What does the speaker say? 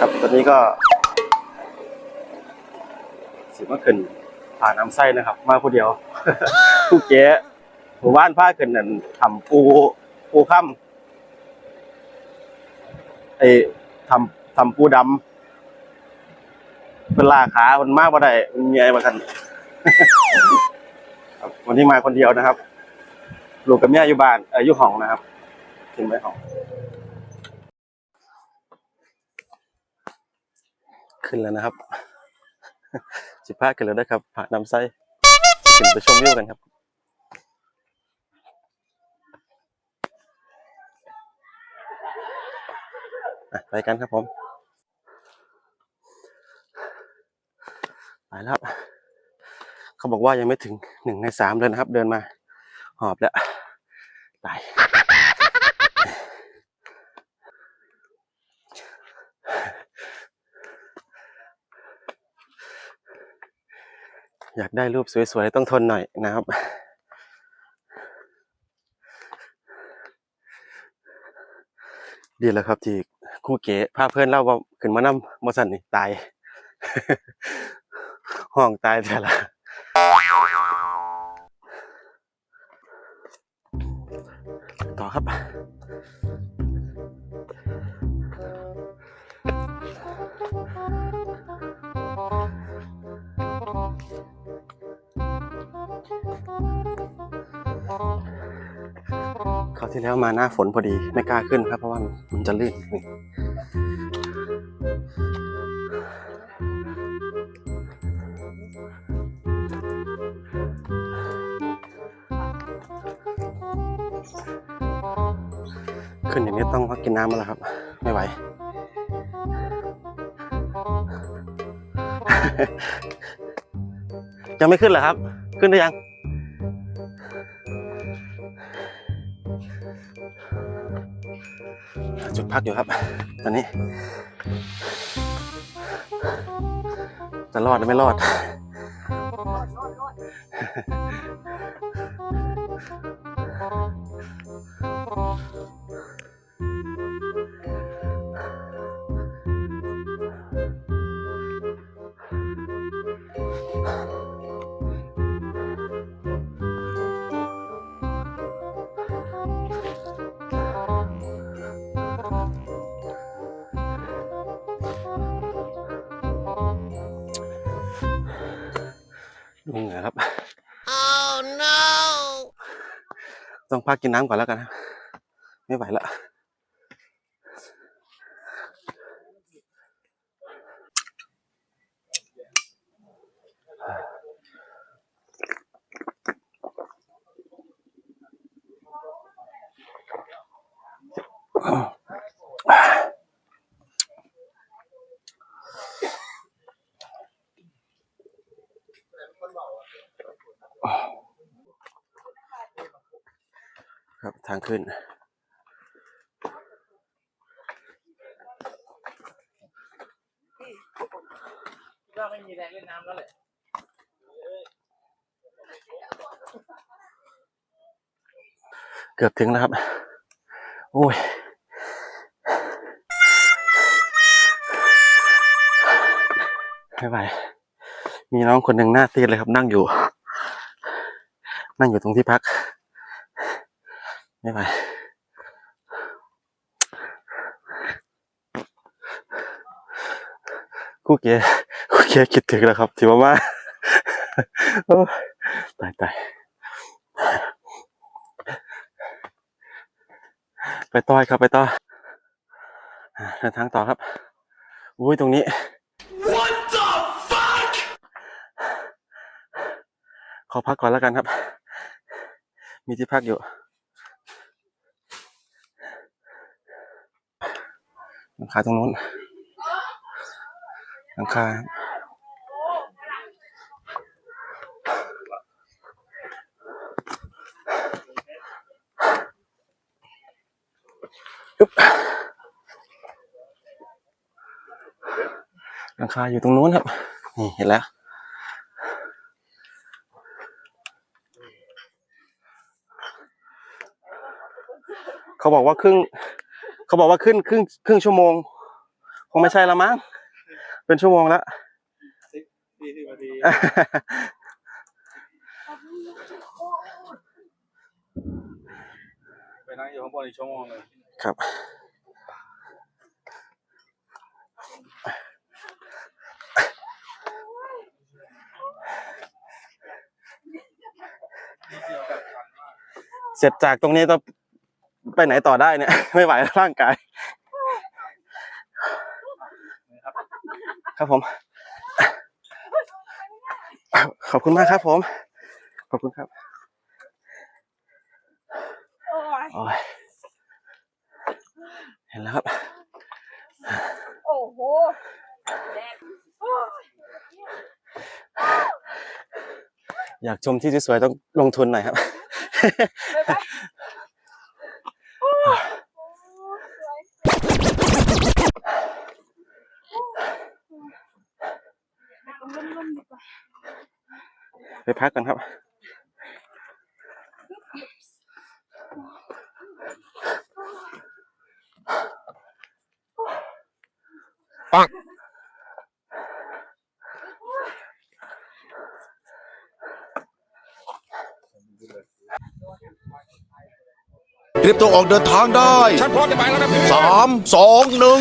ครับตอนนี้ก็สิมาขึ้นผ่านน้ำไส้นะครับ มาผู้เดียวผู้เก๋หมู่บ้านผ้าขึ้นนั่นทำปูปูค่ำไอ้ทำทำปูดำเป็นลาขามันมากบ่ได้มันมีอะไรมากันครับวันนี้มาคนเดียวนะครับลูกกับแม่อยู่บ้านเอออยู่ห้องนะครับถึงไปห้อง ขึ้นแล้วนะครับ สิบห้าขึ้นแล้ครับผ่านน้ำไส้ขึ้นไปชมวิวกันครับไปกันครับผมไปแล้วเขาบอกว่ายังไม่ถึงหนึ่งในสามเลยนะครับ เดินมา หอบแล้วตาย อยากได้รูปสวยๆ ต้องทนหน่อยนะครับ ดีแล้วครับที่คู่เก๋พาเพื่อนเล่าว่าขึ้นมานำมสันนี่ตาย ห้องตายแต่ละต่อครับาวที่แล้วมาหน้าฝนพอดีไม่กล้าขึ้นครับ เพราะว่ามันจะลื่นนี่ขึ้นอย่างนี้ต้องพักกินน้ำมาแล้วครับ ไม่ไหว ยังไม่ขึ้นเหรอครับ ขึ้นหรือยัง จุดพักอยู่ครับ ตอนนี้ จะรอดหรือไม่รอด ดูเหงื่อครับ Oh no! ต้องพักกินน้ำก่อนแล้วกันครับไม่ไหวละ ขึ้น ก็ไม่มีแรงเล่นน้ำแล้วแหละเกือบถึงแล้วครับ โอ้ยไม่ไหวมีน้องคนหนึ่งหน้าซีดเลยครับนั่งอยู่ นั่งอยู่ตรงที่พัก ไม่ไหวกูเก๋กูเก๋คิดถึงแล้วครับที่ว่ามาโอ้ยตายตายไปต่อยครับไปต่ออ่าเดินทางต่อครับอุ้ยตรงนี้ What the fuck ขอพักก่อนแล้วกันครับ มีที่พักอยู่ หลังคาตรงนู้นหลังคาหลังคาอยู่ตรงนู้นครับ นี่เห็นแล้วเขาบอกว่าครึ่ง เขาบอกว่าขึ้นครึ่งครึ่งชั่วโมง คงไม่ใช่ละมั้งเป็นชั่วโมงแล้วสี่สิบนาทีไปนั่งอยู่ข้างบนอีกชั่วโมงเลยครับ เสร็จจากตรงนี้ก็ ไปไหนต่อได้เนี่ย ไม่ไหวแล้วร่างกาย ครับผม ขอบคุณมากครับผม ขอบคุณครับโอ้ยเห็นแล้วครับ โอ้โหแดดโอ้ยอยากชมที่สวยๆต้องลงทุนหน่อยครับ รงร่มๆดีกว่าไปพักกันครับเตรียมตัวออกเดินทางได้ ฉันพร้อมจะไปแล้วนะพี่สามสองหนึ่ง